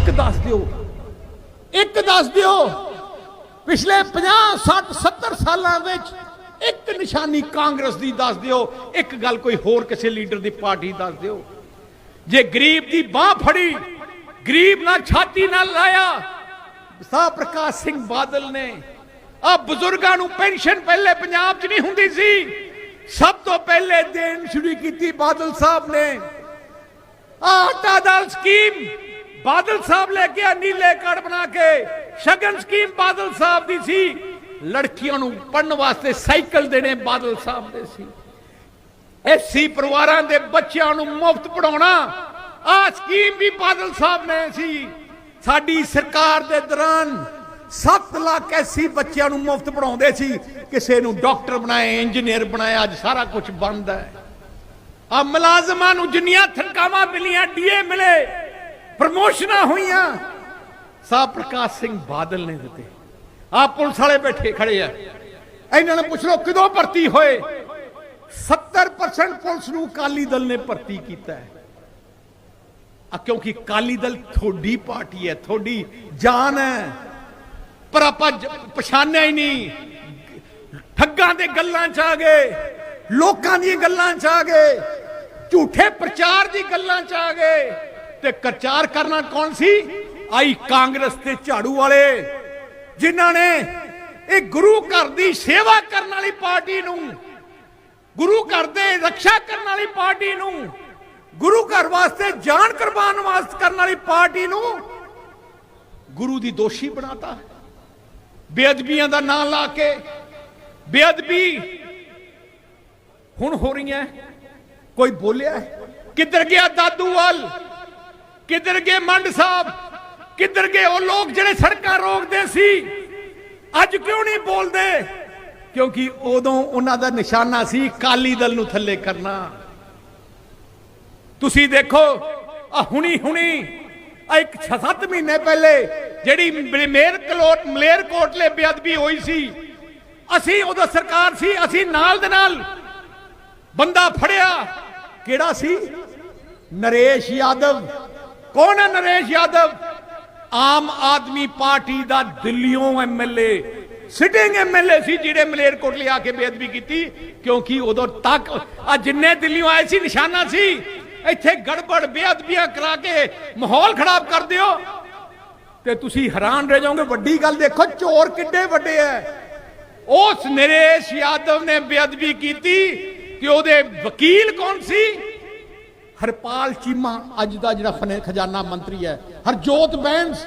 ਇੱਕ ਦੱਸ ਦਿਓ। ਇੱਕ ਦੱਸ ਦਿਓ। ਪਿਛਲੇ 50 60 70 ਸਾਲਾਂ ਵਿੱਚ ਇੱਕ ਨਿਸ਼ਾਨੀ ਕਾਂਗਰਸ ਦੀ ਦੱਸ ਦਿਓ। ਇੱਕ ਗੱਲ ਕੋਈ ਹੋਰ ਕਿਸੇ ਲੀਡਰ ਦੀ ਪਾਰਟੀ ਦੱਸ ਦਿਓ। ਜੇ ਗਰੀਬ ਦੀ ਬਾਹ ਫੜੀ, ਗਰੀਬ ਨਾਲ ਛਾਤੀ ਨਾਲ ਲਾਇਆ, ਸਾਹ ਪ੍ਰਕਾਸ਼ ਸਿੰਘ ਬਾਦਲ ਨੇ ਆ ਬਜ਼ੁਰਗਾਂ ਨੂੰ ਪੈਨਸ਼ਨ ਪਹਿਲੇ ਪੰਜਾਬ 'ਚ ਨਹੀਂ ਹੁੰਦੀ ਸੀ। ਸਭ ਤੋਂ ਪਹਿਲੇ ਦੇਣ ਸ਼ੁਰੂ ਕੀਤੀ ਬਾਦਲ ਸਾਹਿਬ ਨੇ। ਆਹ ਆਟਾ ਦਾਲ ਸਕੀਮ ਬਾਦਲ ਸਾਹਿਬ ਲੈ ਕੇ ਆ ਨੀਲੇ ਕਾਰਡ ਬਣਾ ਕੇ। ਸ਼ਗਨ ਸਕੀਮ ਬਾਦਲ ਸਾਹਿਬ ਦੀ ਸੀ। ਲੜਕੀਆਂ ਨੂੰ ਪੜਨ ਵਾਸਤੇ ਸਾਈਕਲ ਦੇਣੇ ਬਾਦਲ ਸਾਹਿਬ ਦੇ ਸੀ। ਐਸੀ ਪਰਿਵਾਰਾਂ ਦੇ ਬੱਚਿਆਂ ਨੂੰ ਮੁਫਤ ਪੜਾਉਣਾ ਆ ਸਕੀਮ ਵੀ ਬਾਦਲ ਸਾਹਿਬ ਨੇ ਸੀ। ਸਾਡੀ ਸਰਕਾਰ ਦੇ ਦੌਰਾਨ 7 ਲੱਖ ਐਸੀ ਬੱਚਿਆਂ ਨੂੰ ਮੁਫਤ ਪੜਾਉਂਦੇ ਸੀ। ਕਿਸੇ ਨੂੰ ਡਾਕਟਰ ਬਣਾਏ ਇੰਜੀਨੀਅਰ ਬਣਾਏ ਅੱਜ ਸਾਰਾ ਕੁਝ ਬੰਦ ਹੈ। ਆ ਮੁਲਾਜ਼ਮਾਂ ਨੂੰ ਜਿੰਨੀਆਂ ਥਰਕਾਵਾਂ ਮਿਲੀਆਂ, ਡੀਏ ਮਿਲੇ। ਪ੍ਰਮੋਸ਼ਨਾਂ ਹੋਈਆਂ। ਸਾਹ ਪ੍ਰਕਾਸ਼ ਸਿੰਘ ਬਾਦਲ ਨੇ ਦਿੱਤੇ। ਆ ਪੁਲਿਸ ਵਾਲੇ ਬੈਠੇ ਖੜੇ ਆ। ਇਹਨਾਂ ਨੂੰ ਪੁੱਛ ਲਓ, ਕਦੋਂ ਭਰਤੀ ਹੋਏ? 70% ਪੁਲਿਸ ਨੂੰ ਕਾਲੀ ਦਲ ਨੇ ਭਰਤੀ ਕੀਤਾ ਹੈ। ਆ ਕਿਉਂਕਿ ਕਾਲੀ ਦਲ ਥੋੜੀ ਪਾਰਟੀ ਹੈ ਥੋੜੀ ਜਾਨ ਹੈ। ਪਰ ਆਪਾਂ ਪਛਾਣਿਆ ਹੀ ਨਹੀਂ। ਠੱਗਾਂ ਦੇ ਗੱਲਾਂ 'ਚ ਆ ਗਏ, ਲੋਕਾਂ ਦੀਆਂ ਗੱਲਾਂ 'ਚ ਆ ਗਏ, ਝੂਠੇ ਪ੍ਰਚਾਰ ਦੀ ਗੱਲਾਂ 'ਚ ਆ ਗਏ। ਤੇ ਪ੍ਰਚਾਰ ਕਰਨਾ ਕੌਣ ਸੀ? ਆਈ ਕਾਂਗਰਸ ਤੇ ਝਾੜੂ ਵਾਲੇ, ਜਿਨ੍ਹਾਂ ਨੇ ਇਹ ਗੁਰੂ ਘਰ ਦੀ ਸੇਵਾ ਕਰਨ ਵਾਲੀ ਪਾਰਟੀ ਨੂੰ, ਗੁਰੂ ਘਰ ਦੇ ਰੱਖਿਆ ਕਰਨ ਵਾਲੀ ਪਾਰਟੀ ਨੂੰ, ਗੁਰੂ ਘਰ ਵਾਸਤੇ ਜਾਨ ਕੁਰਬਾਨ ਵਾਸਤੇ ਕਰਨ ਵਾਲੀ ਪਾਰਟੀ ਨੂੰ ਗੁਰੂ ਦੀ ਦੋਸ਼ੀ ਬਣਾਤਾ। ਬੇਅਦਬੀਆਂ ਦਾ ਨਾਂ ਲਾ ਕੇ ਬੇਅਦਬੀ ਹੁਣ ਹੋ ਰਹੀ ਹੈ ਕੋਈ ਬੋਲਿਆ? ਕਿੱਧਰ ਗਿਆ ਦਾਦੂਵਾਲ? ਕਿੱਧਰ ਗਏ ਮੰਡ ਸਾਹਿਬ? ਕਿੱਧਰ ਗਏ ਉਹ ਲੋਕ ਜਿਹੜੇ ਸੜਕਾਂ ਰੋਕਦੇ ਸੀ? ਅੱਜ ਕਿਉਂ ਨਹੀਂ ਬੋਲਦੇ? ਕਿਉਂਕਿ ਉਦੋਂ ਉਹਨਾਂ ਦਾ ਨਿਸ਼ਾਨਾ ਸੀ ਕਾਲੀ ਦਲ ਨੂੰ ਥੱਲੇ ਕਰਨਾ। ਤੁਸੀਂ ਦੇਖੋ ਆ ਹੁਣੀ ਹੁਣੀ ਆ ਇੱਕ 6-7 ਮਹੀਨੇ ਪਹਿਲੇ ਜਿਹੜੀ ਮੇਰ ਕਲੋਟ, ਮਲੇਰ ਕੋਟਲੇ ਬੇਅਦਬੀ ਹੋਈ ਸੀ। ਅਸੀਂ ਉਦੋਂ ਸਰਕਾਰ ਸੀ, ਅਸੀਂ ਨਾਲ ਦੇ ਨਾਲ ਬੰਦਾ ਫੜਿਆ। ਕਿਹੜਾ ਸੀ? ਨਰੇਸ਼ ਯਾਦਵ। ਕੌਣ ਹੈ ਨਰੇਸ਼ ਯਾਦਵ? ਆਮ ਆਦਮੀ ਪਾਰਟੀ ਦਾ ਦਿੱਲੀੋਂ ਐਮਐਲਏ ਸਿਟਿੰਗ ਐਮਐਲਏ ਸੀ ਜਿਹੜੇ ਮਲੇਰਕੋਟਲੇ ਆ ਕੇ ਬੇਅਦਬੀ ਕੀਤੀ, ਕਿਉਂਕਿ ਉਦੋਂ ਤੱਕ ਆ ਜਿੰਨੇ ਦਿੱਲੀੋਂ ਆਏ ਸੀ, ਨਿਸ਼ਾਨਾ ਸੀ। ਇੱਥੇ ਗੜਬੜ, ਬੇਅਦਬੀਆਂ ਕਰਾ ਕੇ ਮਾਹੌਲ ਖਰਾਬ ਕਰ ਦਿਓ। ਤੇ ਤੁਸੀਂ ਹੈਰਾਨ ਰਹਿ ਜਾਓਗੇ, ਵੱਡੀ ਗੱਲ ਦੇਖੋ, ਚੋਰ ਕਿੱਡੇ ਵੱਡੇ ਐ। ਉਸ ਨਰੇਸ਼ ਯਾਦਵ ਨੇ ਬੇਅਦਬੀ ਕੀਤੀ ਕਿ ਉਹਦੇ ਵਕੀਲ ਕੌਣ ਸੀ? ਹਰਪਾਲ ਚੀਮਾ ਅੱਜ ਦਾ ਜਿਹੜਾ ਖਜ਼ਾਨਾ ਮੰਤਰੀ ਹੈ, ਹਰਜੋਤ ਬੈਂਸ,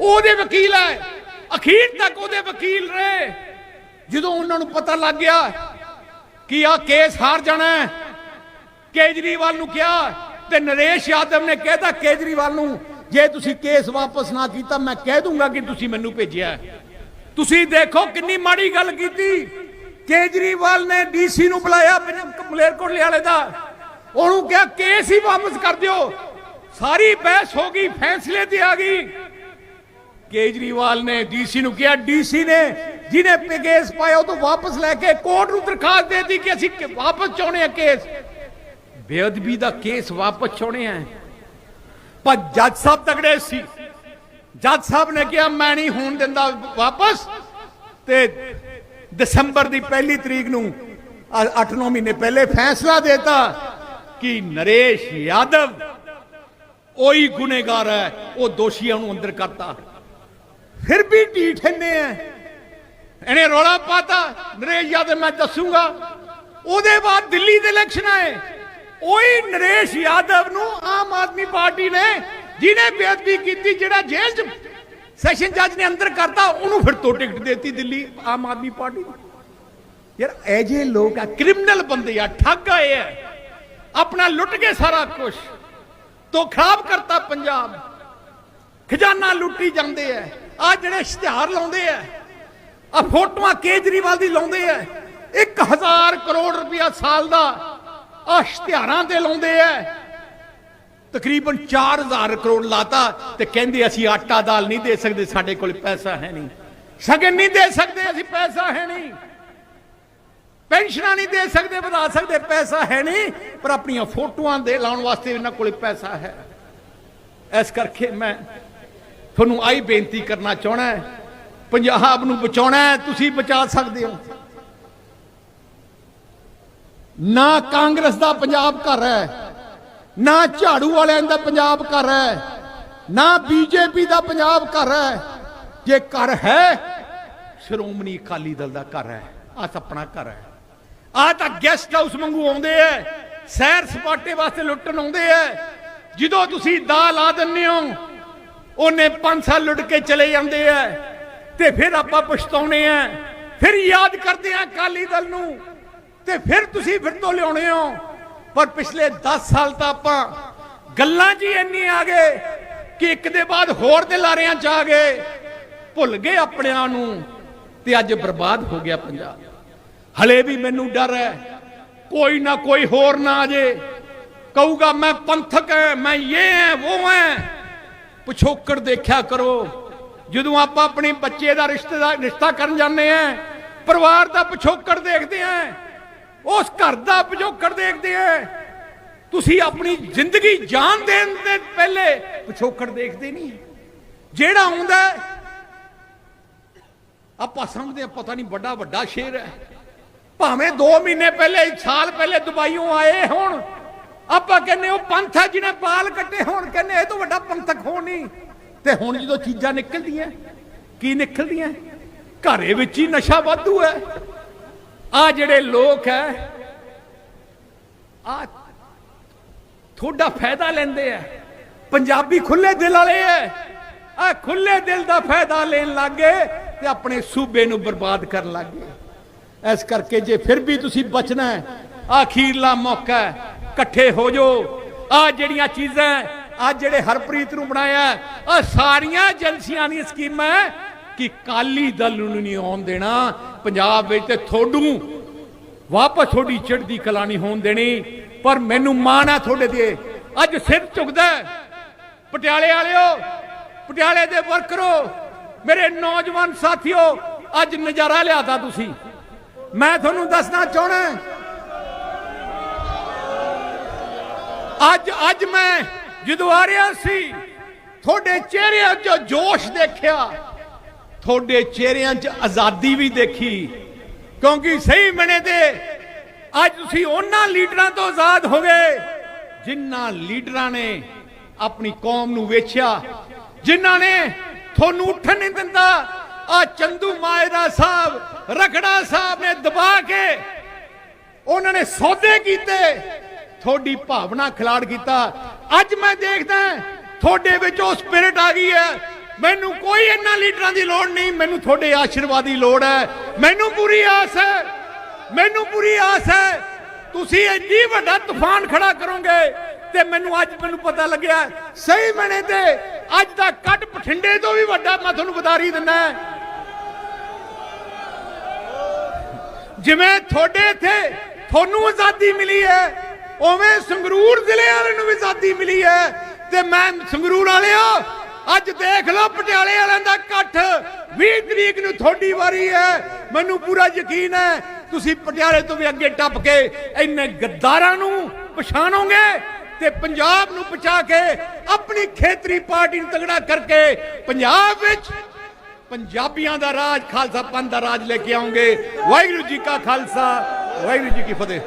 ਉਹਦੇ ਵਕੀਲ ਹੈ। ਅਖੀਰ ਤੱਕ ਉਹਦੇ ਵਕੀਲ ਰਹੇ। ਜਦੋਂ ਉਹਨਾਂ ਨੂੰ ਪਤਾ ਲੱਗ ਗਿਆ ਕਿ ਆ ਕੇਸ ਹਾਰ ਜਾਣਾ ਕੇਜਰੀਵਾਲ ਨੂੰ ਕਿਹਾ ਤੇ ਨਰੇਸ਼ ਯਾਦਵ ਨੇ ਕਹਿਤਾ, ਕੇਜਰੀਵਾਲ ਨੂੰ, ਜੇ ਤੁਸੀਂ ਕੇਸ ਵਾਪਸ ਨਾ ਕੀਤਾ, ਮੈਂ ਕਹਿ ਦੂੰਗਾ ਕਿ ਤੁਸੀਂ ਮੈਨੂੰ ਭੇਜਿਆ ਤੁਸੀਂ ਦੇਖੋ ਕਿੰਨੀ ਮਾੜੀ ਗੱਲ ਕੀਤੀ। ਕੇਜਰੀਵਾਲ ਨੇ ਡੀਸੀ ਨੂੰ ਬੁਲਾਇਆ ਮਲੇਰਕੋਟਲੇ ਵਾਲੇ ਦਾ। ਉਹਨੂੰ ਕਿਹਾ, ਕੇਸ ਹੀ ਵਾਪਸ ਕਰ ਦਿਓ। ਸਾਰੀ ਬਹਿਸ ਹੋ ਗਈ, ਫੈਸਲੇ ਤੇ ਆ ਗਈ। ਕੇਜਰੀਵਾਲ ਨੇ ਡੀਸੀ ਨੂੰ ਕਿਹਾ, ਡੀਸੀ ਨੇ ਜਿਹਨੇ ਕੇਸ ਪਾਇਆ, ਉਹ ਤੋਂ ਵਾਪਸ ਲੈ ਕੇ ਕੋਰਟ ਨੂੰ ਦਰਖਾਸਤ ਦੇ ਦਿੱਤੀ ਕਿ ਅਸੀਂ ਵਾਪਸ ਚਾਹੁੰਦੇ ਆ ਕੇਸ। ਬੇਅਦਬੀ ਦਾ ਕੇਸ ਵਾਪਸ ਚਾਹੁੰਦੇ ਆ ਪਰ ਜੱਜ ਸਾਹਿਬ ਤਗੜੇ ਸੀ। ਜੱਜ ਸਾਹਿਬ ਨੇ ਕਿਹਾ, ਮੈਂ ਨਹੀਂ ਹੋਣ ਦਿੰਦਾ ਵਾਪਸ। ਤੇ ਦਸੰਬਰ ਦੀ ਪਹਿਲੀ ਤਰੀਕ ਨੂੰ 8-9 ਮਹੀਨੇ ਪਹਿਲੇ ਫੈਸਲਾ ਦੇਤਾ। ਕਿ ਨਰੇਸ਼ ਯਾਦਵ? ਉਹੀ ਗੁਨੇਗਾਰ ਹੈ, ਉਹ ਦੋਸ਼ੀਆਂ ਨੂੰ ਅੰਦਰ ਕਰਤਾ। ਫਿਰ ਵੀ ਢੀਠ ਨੇ ਐ। ਇਹਨੇ ਰੋਲਾ ਪਾਤਾ। ਨਰੇਸ਼ ਯਾਦਵ ਮੈਂ ਦੱਸੂਗਾ। ਉਹਦੇ ਬਾਅਦ ਦਿੱਲੀ ਦੇ ਇਲੈਕਸ਼ਨ ਆਏ। ਉਹੀ ਨਰੇਸ਼ ਯਾਦਵ ਨੂੰ ਆਮ ਆਦਮੀ ਪਾਰਟੀ ਨੇ ਜਿਹਨੇ ਬੇਅਦਬੀ ਕੀਤੀ, ਜਿਹੜਾ ਜੇਲ੍ਹ 'ਚ ਸੈਸ਼ਨ ਜੱਜ ਨੇ ਅੰਦਰ ਕਰਤਾ, ਉਹਨੂੰ ਫਿਰ ਤੋਂ ਟਿਕਟ ਦੇਤੀ ਦਿੱਲੀ ਆਮ ਆਦਮੀ ਪਾਰਟੀ ਯਾਰ, ਇਹ ਜੇ ਲੋਕ ਆ, ਕ੍ਰਿਮੀਨਲ ਬੰਦੇ ਆ, ਠੱਗ ਆਏ ਆ। ਆਪਣਾ ਲੁੱਟ ਕੇ ਸਾਰਾ ਕੁਝ ਤੋਂ ਖਰਾਬ ਕਰਤਾ ਪੰਜਾਬ। ਖਜ਼ਾਨਾ ਲੁੱਟੀ ਜਾਂਦੇ ਆ ਆ ਜਿਹੜੇ ਇਸ਼ਤਿਹਾਰ ਲਾਉਂਦੇ ਆ ਆ ਫੋਟੋਆਂ ਕੇਜਰੀਵਾਲ ਦੀ ਲਾਉਂਦੇ ਆ 1000 ਕਰੋੜ ਰੁਪਇਆ ਸਾਲ ਦਾ ਆ ਇਸ਼ਤਿਹਾਰਾਂ ਤੇ ਲਾਉਂਦੇ ਆ ਤਕਰੀਬਨ 4000 ਕਰੋੜ ਲਾਤਾ ਤੇ ਕਹਿੰਦੇ ਅਸੀਂ ਆਟਾ ਦਾਲ ਨਹੀਂ ਦੇ ਸਕਦੇ, ਸਾਡੇ ਕੋਲ ਪੈਸਾ ਹੈ ਨਹੀਂ। ਸ਼ਗਨ ਨਹੀਂ ਦੇ ਸਕਦੇ, ਅਸੀਂ ਪੈਸਾ ਹੈ ਨਹੀਂ। ਪੈਨਸ਼ਨਾਂ ਨਹੀਂ ਦੇ ਸਕਦੇ, ਵਧਾ ਸਕਦੇ, ਪੈਸਾ ਹੈ ਨਹੀਂ, ਪਰ ਆਪਣੀਆਂ ਫੋਟੋਆਂ ਦੇ ਲਾਉਣ ਵਾਸਤੇ ਇਹਨਾਂ ਕੋਲੇ ਪੈਸਾ ਹੈ। ਇਸ ਕਰਕੇ ਮੈਂ ਤੁਹਾਨੂੰ ਆਈ ਬੇਨਤੀ ਕਰਨਾ ਚਾਹਣਾ ਹੈ, ਪੰਜਾਬ ਨੂੰ ਬਚਾਉਣਾ ਹੈ, ਤੁਸੀਂ ਬਚਾ ਸਕਦੇ ਹੋ। ਨਾ ਕਾਂਗਰਸ ਦਾ ਪੰਜਾਬ ਘਰ ਹੈ, ਨਾ ਝਾੜੂ ਵਾਲਿਆਂ ਦਾ ਪੰਜਾਬ ਘਰ ਹੈ, ਨਾ ਬੀਜੇਪੀ ਦਾ ਪੰਜਾਬ ਘਰ ਹੈ। ਜੇ ਘਰ ਹੈ, ਸ਼੍ਰੋਮਣੀ ਅਕਾਲੀ ਦਲ ਦਾ ਘਰ ਹੈ ਆ ਆਪਣਾ ਘਰ ਹੈ। ਆ ਤਾਂ ਗੈਸਟ ਹਾਊਸ ਵਾਂਗੂ ਆਉਂਦੇ ਐ। ਸੈਰ ਸਪਾਟੇ ਵਾਸਤੇ ਲੁੱਟਣ ਆਉਂਦੇ ਐ। ਜਦੋਂ ਤੁਸੀਂ ਦਾ ਲਾ ਦਿੰਦੇ ਹੋ, ਉਹਨੇ 5 ਸਾਲ ਲੁੱਟ ਕੇ ਚਲੇ ਜਾਂਦੇ ਐ। ਤੇ ਫਿਰ ਆਪਾਂ ਪਛਤਾਉਨੇ ਐ। ਫਿਰ ਯਾਦ ਕਰਦੇ ਆ ਅਕਾਲੀ ਦਲ ਨੂੰ। ਤੇ ਫਿਰ ਤੁਸੀਂ ਫਿਰ ਤੋਂ ਲਿਆਉਣੇ ਹੋ। ਪਰ ਪਿਛਲੇ 10 ਸਾਲ ਤਾਂ ਆਪਾਂ ਗੱਲਾਂ 'ਚ ਹੀ ਇੰਨੀ ਆ ਗਏ ਕਿ ਇੱਕ ਦੇ ਬਾਅਦ ਹੋਰ ਦੇ ਲਾਰਿਆਂ 'ਚ ਆ ਗਏ। ਭੁੱਲ ਗਏ ਆਪਣਿਆਂ ਨੂੰ। ਤੇ ਅੱਜ ਬਰਬਾਦ ਹੋ ਗਿਆ ਪੰਜਾਬ। ਹਲੇ ਵੀ ਮੈਨੂੰ ਡਰ ਹੈ। ਕੋਈ ਨਾ ਕੋਈ ਹੋਰ ਨਾ ਆ ਜੇ। ਕਹੂਗਾ, ਮੈਂ ਪੰਥਕ ਹੈ ਮੈਂ ਇਹ ਹੈ ਉਹ ਹੈ ਪਿਛੋਕੜ ਦੇਖਿਆ ਕਰੋ। ਜਦੋਂ ਆਪਾਂ ਆਪਣੇ ਬੱਚੇ ਦਾ ਰਿਸ਼ਤੇਦਾਰ ਰਿਸ਼ਤਾ ਕਰਨ ਜਾਂਦੇ ਆ ਪਰਿਵਾਰ ਦਾ ਪਿਛੋਕੜ ਦੇਖਦੇ ਆ ਉਸ ਘਰ ਦਾ ਪਿਛੋਕੜ ਦੇਖਦੇ ਆ ਤੁਸੀਂ ਆਪਣੀ ਜ਼ਿੰਦਗੀ ਜਾਨ ਦੇਣ ਦੇ ਪਹਿਲੇ ਪਿਛੋਕੜ ਦੇਖਦੇ ਨਹੀਂ। ਜਿਹੜਾ ਆਉਂਦਾ, ਆਪਾਂ ਸਮਝਦੇ ਆ ਪਤਾ ਨਹੀਂ ਵੱਡਾ ਵੱਡਾ ਸ਼ੇਰ ਹੈ। ਭਾਵੇਂ 2 ਮਹੀਨੇ ਪਹਿਲੇ ਸਾਲ ਪਹਿਲੇ ਦੁਬਈੋਂ ਆਏ ਹੋਣ, ਆਪਾਂ ਕਹਿੰਨੇ ਉਹ ਪੰਥ ਹੈ ਜਿਹਨੇ ਬਾਲ ਕੱਟੇ ਹੋਣ ਕਹਿੰਨੇ ਇਹ ਤੋਂ ਵੱਡਾ ਪੰਥਕ ਹੋਣ ਨਹੀਂ। ਤੇ ਹੁਣ ਜਦੋਂ ਚੀਜ਼ਾਂ ਨਿਕਲਦੀਆਂ, ਕੀ ਨਿਕਲਦੀਆਂ? ਘਰੇ ਵਿੱਚ ਹੀ ਨਸ਼ਾ ਵਾਧੂ ਹੈ। ਆ ਜਿਹੜੇ ਲੋਕ ਹੈ ਆ ਥੋੜਾ ਫਾਇਦਾ ਲੈਂਦੇ ਆ। ਪੰਜਾਬੀ ਖੁੱਲੇ ਦਿਲ ਵਾਲੇ ਐ ਆ ਖੁੱਲੇ ਦਿਲ ਦਾ ਫਾਇਦਾ ਲੈਣ ਲੱਗੇ ਤੇ ਆਪਣੇ ਸੂਬੇ ਨੂੰ ਬਰਬਾਦ ਕਰਨ ਲੱਗੇ ਇਸ ਕਰਕੇ ਜੇ ਫਿਰ ਵੀ ਤੁਸੀਂ ਬਚਣਾ ਹੈ ਆਖੀਰਲਾ ਮੌਕਾ ਹੈ, ਇਕੱਠੇ ਹੋ ਜਾਓ। ਆ ਜਿਹੜੀਆਂ ਚੀਜ਼ਾਂ ਆ ਜਿਹੜੇ ਹਰਪ੍ਰੀਤ ਨੂੰ ਬਣਾਇਆ ਆ ਸਾਰੀਆਂ ਏਜੰਸੀਆਂ ਦੀਆਂ ਸਕੀਮਾਂ ਕਿ ਕਾਲੀ ਦਲ ਨੂੰ ਨਹੀਂ ਆਉਣ ਦੇਣਾ। ਪੰਜਾਬ ਵਿੱਚ ਤੇ ਥੋੜੂ ਵਾਪਸ ਤੁਹਾਡੀ ਚੜ੍ਹਦੀ ਕਲਾ ਨਹੀਂ ਹੋਣ ਦੇਣੀ, ਪਰ ਮੈਨੂੰ ਮਾਣ ਹੈ ਤੁਹਾਡੇ ਤੇ। ਅੱਜ ਸਿਰ ਝੁਕਦਾ ਹੈ। ਪਟਿਆਲੇ ਵਾਲਿਓ, ਪਟਿਆਲੇ ਦੇ ਵਰਕਰੋ, ਮੇਰੇ ਨੌਜਵਾਨ ਸਾਥੀਓ, ਅੱਜ ਨਜ਼ਾਰਾ ਲਿਆਦਾ ਤੁਸੀਂ। ਮੈਂ ਤੁਹਾਨੂੰ ਦੱਸਣਾ ਚਾਹਣਾ ਅੱਜ ਅੱਜ ਮੈਂ ਜਦੋਂ ਆ ਰਿਹਾ ਸੀ, ਤੁਹਾਡੇ ਚਿਹਰਿਆਂ 'ਚ ਜੋਸ਼ ਦੇਖਿਆ। ਤੁਹਾਡੇ ਚਿਹਰਿਆਂ 'ਚ ਆਜ਼ਾਦੀ ਵੀ ਦੇਖੀ। ਕਿਉਂਕਿ ਸਹੀ ਬਣੇ ਤੇ ਅੱਜ ਤੁਸੀਂ ਉਹਨਾਂ ਲੀਡਰਾਂ ਤੋਂ ਆਜ਼ਾਦ ਹੋ ਗਏ, ਜਿਨ੍ਹਾਂ ਲੀਡਰਾਂ ਨੇ ਆਪਣੀ ਕੌਮ ਨੂੰ ਵੇਚਿਆ, ਜਿਨ੍ਹਾਂ ਨੇ ਤੁਹਾਨੂੰ ਉੱਠਣ ਨਹੀਂ ਦਿੰਦਾ ਆ ਚੰਦੂ ਮਾਇਰਾ ਸਾਹਿਬ ਰਖੜਾ ਸਾਹਿਬ ਨੇ ਦਬਾ ਕੇ ਉਹਨਾਂ ਨੇ ਸੌਦੇ ਕੀਤੇ। ਤੁਹਾਡੀ ਭਾਵਨਾ ਖਿਲਾੜ ਕੀਤਾ। ਅੱਜ ਮੈਂ ਦੇਖਦਾ ਤੁਹਾਡੇ ਵਿੱਚ ਉਹ ਸਪਿਰਿਟ ਆ ਗਈ ਹੈ। ਮੈਨੂੰ ਕੋਈ ਇਹਨਾਂ ਲੀਡਰਾਂ ਦੀ ਲੋੜ ਨਹੀਂ, ਮੈਨੂੰ ਤੁਹਾਡੇ ਆਸ਼ੀਰਵਾਦ ਦੀ ਲੋੜ ਹੈ। ਮੈਨੂੰ ਪੂਰੀ ਆਸ ਹੈ, ਮੈਨੂੰ ਪੂਰੀ ਆਸ ਹੈ। ਤੁਸੀਂ ਇੰਨੀ ਵੱਡਾ ਤੂਫਾਨ ਖੜਾ ਕਰੋਗੇ ਤੇ ਮੈਨੂੰ ਅੱਜ ਮੈਨੂੰ ਪਤਾ ਲੱਗਿਆ, ਸਹੀ ਮਣੇ ਤੇ ਅੱਜ ਦਾ ਕੱਟ ਬਠਿੰਡੇ ਤੋਂ ਵੀ ਵੱਡਾ ਮੈਂ ਤੁਹਾਨੂੰ ਵਧਾਰੀ ਦਿੰਦਾ ਜਿਵੇਂ ਤੁਹਾਡੇ ਇੱਥੇ ਤੁਹਾਨੂੰ ਆਜ਼ਾਦੀ ਮਿਲੀ ਹੈ, ਉਵੇਂ ਸੰਗਰੂਰ ਜ਼ਿਲ੍ਹੇ ਵਾਲੇ ਨੂੰ ਵੀ ਆਜ਼ਾਦੀ ਮਿਲੀ ਹੈ ਤੇ ਮੈਂ ਸੰਗਰੂਰ ਵਾਲਿਓ ਅੱਜ ਦੇਖ ਲਓ ਪਟਿਆਲੇ ਵਾਲਿਆਂ ਦਾ ਇਕੱਠ 20 ਤਰੀਕ ਨੂੰ ਤੁਹਾਡੀ ਵਾਰੀ ਹੈ, ਮੈਨੂੰ ਪੂਰਾ ਯਕੀਨ ਹੈ, ਤੁਸੀਂ ਪਟਿਆਲੇ ਤੋਂ ਵੀ ਅੱਗੇ ਟੱਪ ਕੇ ਇੰਨੇ ਗੱਦਾਰਾਂ ਨੂੰ ਪਛਾਣੋਗੇ ਤੇ ਪੰਜਾਬ ਨੂੰ ਬਚਾ ਕੇ ਆਪਣੀ ਖੇਤਰੀ ਪਾਰਟੀ ਨੂੰ ਤਗੜਾ ਕਰਕੇ ਪੰਜਾਬ ਵਿੱਚ ਪੰਜਾਬੀਆਂ ਦਾ ਰਾਜ, ਖਾਲਸਾ ਪੰਥ ਦਾ ਰਾਜ ਲੈ ਕੇ ਆਉਂਗੇ। ਵਾਹਿਗੁਰੂ ਜੀ ਕਾ ਖਾਲਸਾ, ਵਾਹਿਗੁਰੂ ਜੀ ਕੀ ਫਤਿਹ।